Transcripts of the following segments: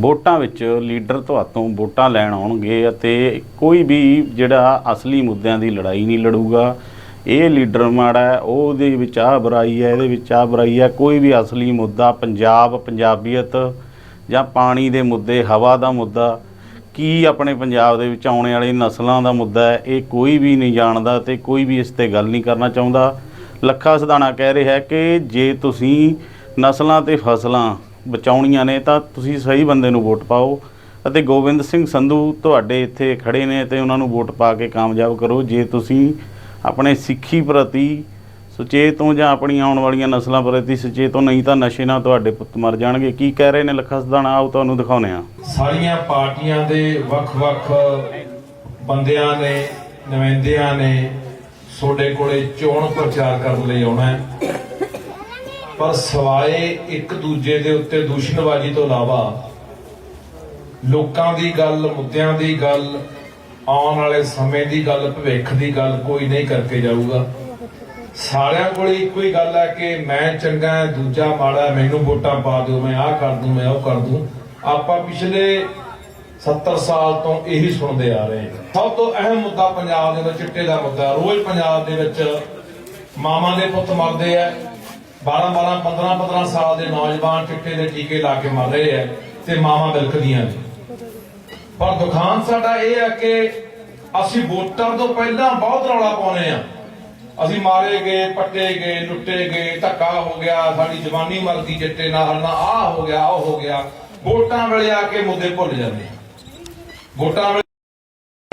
ਵੋਟਾਂ ਵਿੱਚ ਲੀਡਰ ਤੁਹਾਤੋਂ ਵੋਟਾਂ ਲੈਣ ਆਉਣਗੇ ਅਤੇ ਕੋਈ ਵੀ ਜਿਹੜਾ ਅਸਲੀ ਮੁੱਦਿਆਂ ਦੀ ਲੜਾਈ ਨਹੀਂ ਲੜੂਗਾ। ਇਹ ਲੀਡਰ ਮਾੜਾ ਹੈ, ਉਹਦੇ ਵਿੱਚ ਆਹ ਬੁਰਾਈ ਹੈ, ਇਹਦੇ ਵਿੱਚ ਆਹ ਬੁਰਾਈ ਹੈ। ਕੋਈ ਵੀ ਅਸਲੀ ਮੁੱਦਾ ਪੰਜਾਬ, ਪੰਜਾਬੀਅਤ ਜਾਂ ਪਾਣੀ ਦੇ ਮੁੱਦੇ, ਹਵਾ ਦਾ ਮੁੱਦਾ, ਕੀ ਆਪਣੇ ਪੰਜਾਬ ਦੇ ਵਿੱਚ ਆਉਣੇ ਵਾਲੀ ਨਸਲਾਂ ਦਾ ਮੁੱਦਾ ਹੈ, ਇਹ ਕੋਈ ਵੀ ਨਹੀਂ ਜਾਣਦਾ ਤੇ ਕੋਈ ਵੀ ਇਸ ਤੇ ਗੱਲ ਨਹੀਂ ਕਰਨਾ ਚਾਹੁੰਦਾ। ਲੱਖਾ ਸਦਾਣਾ ਕਹਿ ਰਿਹਾ ਕਿ ਜੇ ਤੁਸੀਂ ਨਸਲਾਂ ਤੇ ਫਸਲਾਂ ਬਚਾਉਣੀਆਂ ਨੇ, ਤਾਂ ਤੁਸੀਂ ਸਹੀ ਬੰਦੇ ਨੂੰ ਵੋਟ ਪਾਓ। ਅਤੇ ਗੋਬਿੰਦ ਸਿੰਘ ਸੰਧੂ ਤੁਹਾਡੇ ਇੱਥੇ ਖੜੇ ਨੇ ਤੇ ਉਹਨਾਂ ਨੂੰ ਵੋਟ ਪਾ ਕੇ ਕਾਮਯਾਬ ਕਰੋ। ਜੇ ਤੁਸੀਂ ਆਪਣੇ ਸਿੱਖੀ ਪ੍ਰਤੀ ਸੁਚੇਤ ਹੋ ਜਾਂ ਆਪਣੀਆਂ ਆਉਣ ਵਾਲੀਆਂ ਨਸਲਾਂ ਪ੍ਰਤੀ ਸੁਚੇਤ ਹੋ ਨਹੀਂ, ਤਾਂ ਨਸ਼ੇ ਨਾਲ ਤੁਹਾਡੇ ਪੁੱਤ ਮਰ ਜਾਣਗੇ। ਕੀ ਕਹਿ ਰਹੇ ਨੇ ਲੱਖਾ ਸਦਾਣਾ ਆਓ ਤੁਹਾਨੂੰ ਦਿਖਾਉਂਦੇ ਆ ਸਾਰੀਆਂ ਪਾਰਟੀਆਂ ਦੇ ਵੱਖ-ਵੱਖ ਬੰਦਿਆਂ ਨੇ, ਨੁਮਾਇੰਦਿਆਂ ਨੇ ਤੁਹਾਡੇ ਕੋਲੇ ਚੋਣ ਪ੍ਰਚਾਰ ਕਰਨ ਲਈ ਆਉਣਾ ਹੈ। ਪਰ ਸਵਾਏ ਇੱਕ ਦੂਜੇ ਦੇ ਉੱਤੇ ਦੂਸ਼ਣਬਾਜ਼ੀ ਤੋਂ ਇਲਾਵਾ ਲੋਕਾਂ ਦੀ ਗੱਲ ਮੁੱਦਿਆਂ ਦੀ ਗੱਲ ਆਉਣ ਵਾਲੇ ਸਮੇਂ ਦੀ ਗੱਲ ਭਵਿੱਖ ਦੀ ਗੱਲ ਕੋਈ ਨਹੀਂ ਕਰਕੇ ਜਾਊਗਾ। ਸਾਰਿਆਂ ਕੋਲ ਇੱਕੋ ਹੀ ਗੱਲ ਹੈ ਕਿ ਮੈਂ ਚੰਗਾ ਹਾਂ, ਦੂਜਾ ਮਾੜਾ ਮੈਨੂੰ ਵੋਟਾਂ ਪਾ ਦਿਓ ਮੈਂ ਆਹ ਕਰ ਦੂੰ ਮੈਂ ਉਹ ਕਰ ਦੂੰ। ਆਪਾਂ ਪਿਛਲੇ 70 ਸਾਲ ਤੋਂ ਇਹੀ ਸੁਣਦੇ ਆ ਰਹੇ ਸਭ ਤੋਂ ਅਹਿਮ ਮੁੱਦਾ ਪੰਜਾਬ ਦੇ ਵਿੱਚ ਚਿੱਟੇ ਦਾ ਮੁੱਦਾ ਰੋਜ਼ ਪੰਜਾਬ ਦੇ ਵਿੱਚ ਮਾਵਾਂ ਦੇ ਪੁੱਤ ਮਰਦੇ ਆ 12 12 15 15 ਸਾਲ ਦੇ ਨੌਜਵਾਨ ਚਿੱਟੇ ਦੇ ਟੀਕੇ ਲਾ ਕੇ ਮਰ ਰਹੇ ਆ ਤੇ ਮਾਵਾਂ ਬਿਲਕਦੀਆਂ ਨੇ। ਪਰ ਦੁਖਾਂਤ ਸਾਡਾ ਇਹ ਹੈ ਕਿ ਅਸੀਂ ਵੋਟਾਂ ਤੋਂ ਪਹਿਲਾਂ ਬਹੁਤ ਰੌਲਾ ਪਾਉਨੇ ਆ ਅਸੀਂ ਮਾਰੇ ਗਏ, ਪੱਟੇ ਗਏ, ਲੁੱਟੇ ਗਏ, ਧੱਕਾ ਹੋ ਗਿਆ, ਸਾਡੀ ਜਵਾਨੀ ਮਰਦੀ ਚਿੱਟੇ ਨਾਲ, ਨਾ ਆਹ ਹੋ ਗਿਆ, ਉਹ ਹੋ ਗਿਆ। ਵੋਟਾਂ ਵੇਲੇ ਆ ਕੇ ਮੁੱਦੇ ਭੁੱਲ ਜਾਂਦੇ ਵੋਟਾਂ ਵੇਲੇ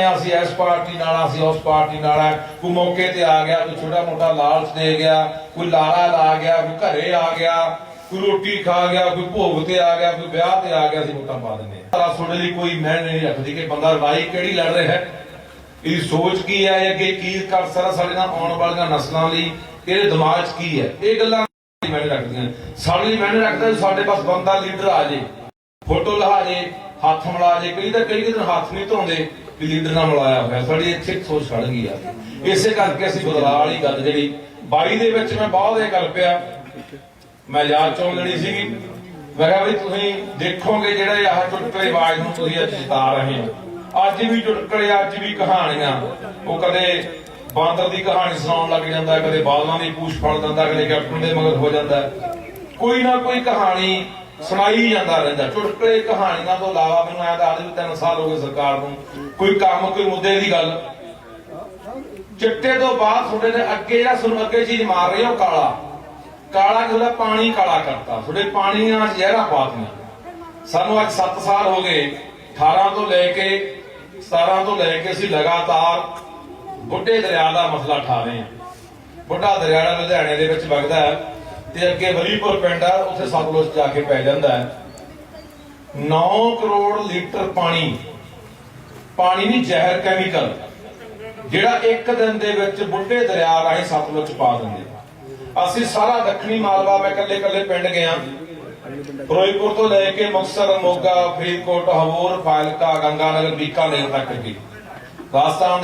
ਅਸੀਂ ਇਸ ਪਾਰਟੀ ਨਾਲ, ਅਸੀਂ ਉਸ ਪਾਰਟੀ ਨਾਲ ਕੋਈ ਮੌਕੇ ਤੇ ਆ ਗਿਆ, ਕੋਈ ਛੋਟਾ ਮੋਟਾ ਲਾਲਚ ਦੇ ਗਿਆ, ਕੋਈ ਲਾਰਾ ਲਾ ਗਿਆ, ਕੋਈ ਘਰੇ ਆ ਗਿਆ, ਕੋਈ ਰੋਟੀ ਖਾ ਗਿਆ, ਕੋਈ ਭੋਗ ਤੇ ਆ ਗਿਆ, ਕੋਈ ਵਿਆਹ ਤੇ ਆ ਗਿਆ, ਅਸੀਂ ਵੋਟਾਂ ਪਾ ਦਿੰਦੇ ਆ ਤੁਹਾਡੇ ਲਈ ਕੋਈ ਮੈਂ ਨਹੀਂ ਰੱਖਦੀ ਕਿ ਬੰਦਾ ਲੜਾਈ ਕਿਹੜੀ ਲੜ ਰਿਹਾ ਹੈ? ਇਹਦੀ ਸੋਚ ਕੀ ਹੈ ਅੱਗੇ ਕੀ ਕਰ ਸਕਦਾ, ਸਾਡੇ ਨਾਲ ਆਉਣ ਵਾਲੀਆਂ ਨਸਲਾਂ ਲਈ ਇਹਦੇ ਦਿਮਾਗ 'ਚ ਕੀ ਹੈ? ਇਹ ਗੱਲਾਂ ਮੈਨੇ ਰੱਖਦੀਆਂ। ਸਾਡੇ ਲਈ ਮੈਨੇ ਰੱਖਦਾ ਸਾਡੇ ਪਾਸ ਬੰਦਾ ਲੀਡਰ ਆ ਜੇ, ਫੋਟੋ ਲਹਾ ਜੇ, ਹੱਥ ਮਿਲਾ ਜੇ, ਕਈ ਤਾਂ ਕਈ ਦਿਨ ਹੱਥ ਨਹੀਂ ਧੋਂਦੇ। ਵੀ ਲੀਡਰ ਨਾਲ ਮਿਲਾਇਆ ਹੋਇਆ, ਸਾਡੀ ਇੱਥੇ ਸੋਚ ਛੜ ਗਈ ਆ। ਇਸੇ ਕਰਕੇ ਅਸੀਂ ਬਦਲਾਅ ਵਾਲੀ ਗੱਲ ਜਿਹੜੀ 22 ਦੇ ਵਿੱਚ ਮੈਂ ਬਹੁਤ ਇਹ ਗੱਲ ਪਿਆ, ਮੈਂ ਯਾਦ ਚੋਣ ਲੈਣੀ ਸੀਗੀ। ਮੈਂ ਕਿਹਾ ਵੀ ਤੁਸੀਂ ਦੇਖੋਗੇ ਜਿਹੜੇ ਆਹ ਚੁਟਕਲੇ ਆਵਾਜ਼ ਨੂੰ ਤੁਸੀਂ ਅੱਜ ਜਿਤਾ ਰਹੇ ਹੋ। ਅੱਜ ਵੀ ਚੁਟਕਲੇ, ਅੱਜ ਵੀ ਕਹਾਣੀਆਂ, ਉਹ ਕਦੇ ਬਾਂਦਰ ਦੀ ਕਹਾਣੀ ਸੁਣਾਉਣ ਲੱਗ ਜਾਂਦਾ, ਕਦੇ ਬਾਦਲਾਂ ਦੀ ਪੂਛ ਫੜ ਦਿੰਦਾ, ਕਦੇ ਕੈਪਟਨ ਦੇ ਮਗਰ ਹੋ ਜਾਂਦਾ। ਕੋਈ ਨਾ ਕੋਈ ਕਹਾਣੀ ਸੁਣਾਈ ਜਾਂਦਾ ਰਹਿੰਦਾ। ਚੁਟਕਲੇ ਕਹਾਣੀਆਂ ਤੋਂ ਇਲਾਵਾ ਮੈਨੂੰ ਐਂ ਤਾਂ ਅੱਜ 3 ਸਾਲ ਹੋ ਗਏ ਸਰਕਾਰ ਨੂੰ। ਕੋਈ ਕੰਮ, ਕੋਈ ਮੁੱਦੇ ਦੀ ਗੱਲ। ਚਿੱਟੇ ਤੋਂ ਬਾਅਦ ਤੁਹਾਡੇ ਨੇ ਅੱਗੇ ਜਿਹੜਾ ਤੁਹਾਨੂੰ ਅੱਗੇ ਚੀਜ਼ ਮਾਰ ਰਹੇ ਉਹ ਕਾਲਾ। ਕਾਲਾ ਕਿ ਪਾਣੀ ਕਾਲਾ ਕਰਤਾ। ਤੁਹਾਡੇ ਪਾਣੀ ਨਾਲ ਜ਼ਹਿਰਾਂ ਪਾਤੀਆਂ ਸਾਨੂੰ ਅੱਜ 7 ਸਾਲ ਹੋ ਗਏ। 18 ਤੋਂ ਲੈ ਕੇ 17 ਤੋਂ ਲੈ ਕੇ ਅਸੀਂ ਲਗਾਤਾਰ ਬੁੱਢੇ ਦਰਿਆ ਦਾ ਮਸਲਾ ਠਾ ਰਹੇ ਹਾਂ। ਬੁੱਢਾ ਦਰਿਆ ਲੁਧਿਆਣੇ ਦੇ ਵਿੱਚ ਵਗਦਾ ਹੈ। ਤੇ ਅੱਗੇ ਵਲੀਪੁਰ ਪਿੰਡ ਆ, ਉੱਥੇ ਸਤਲੁਜ ਜਾ ਕੇ ਪੈ ਜਾਂਦਾ ਹੈ। 9 ਕਰੋੜ ਲੀਟਰ ਪਾਣੀ ਪਾਣੀ ਨਹੀਂ, ਜ਼ਹਿਰ ਕੈਮੀਕਲ, ਜਿਹੜਾ ਇੱਕ ਦਿਨ ਦੇ ਵਿੱਚ ਬੁੱਢੇ ਦਰਿਆ ਰਾਹੀਂ ਸਤਲੁਜ ਪਾ ਦਿੰਦੇ ਅਸੀਂ ਸਾਰਾ ਦੱਖਣੀ ਮਾਲਵਾ, ਮੈਂ ਇਕੱਲੇ ਇਕੱਲੇ ਪਿੰਡ ਗਿਆ। ਫਿਰੋਜ਼ਪੁਰ ਤੋਂ ਲੈ ਕੇ ਮੁਕਤਸਰ, ਮੋਗਾ, ਫਰੀਦਕੋਟ ਹਵੂਰ ਫਾਜ਼ਿਲਕਾ, ਗੰਗਾਨਗਰ, ਬੀਕਾਨੇਰ ਤੱਕ ਗਏ। ਰਾਜਸਥਾਨ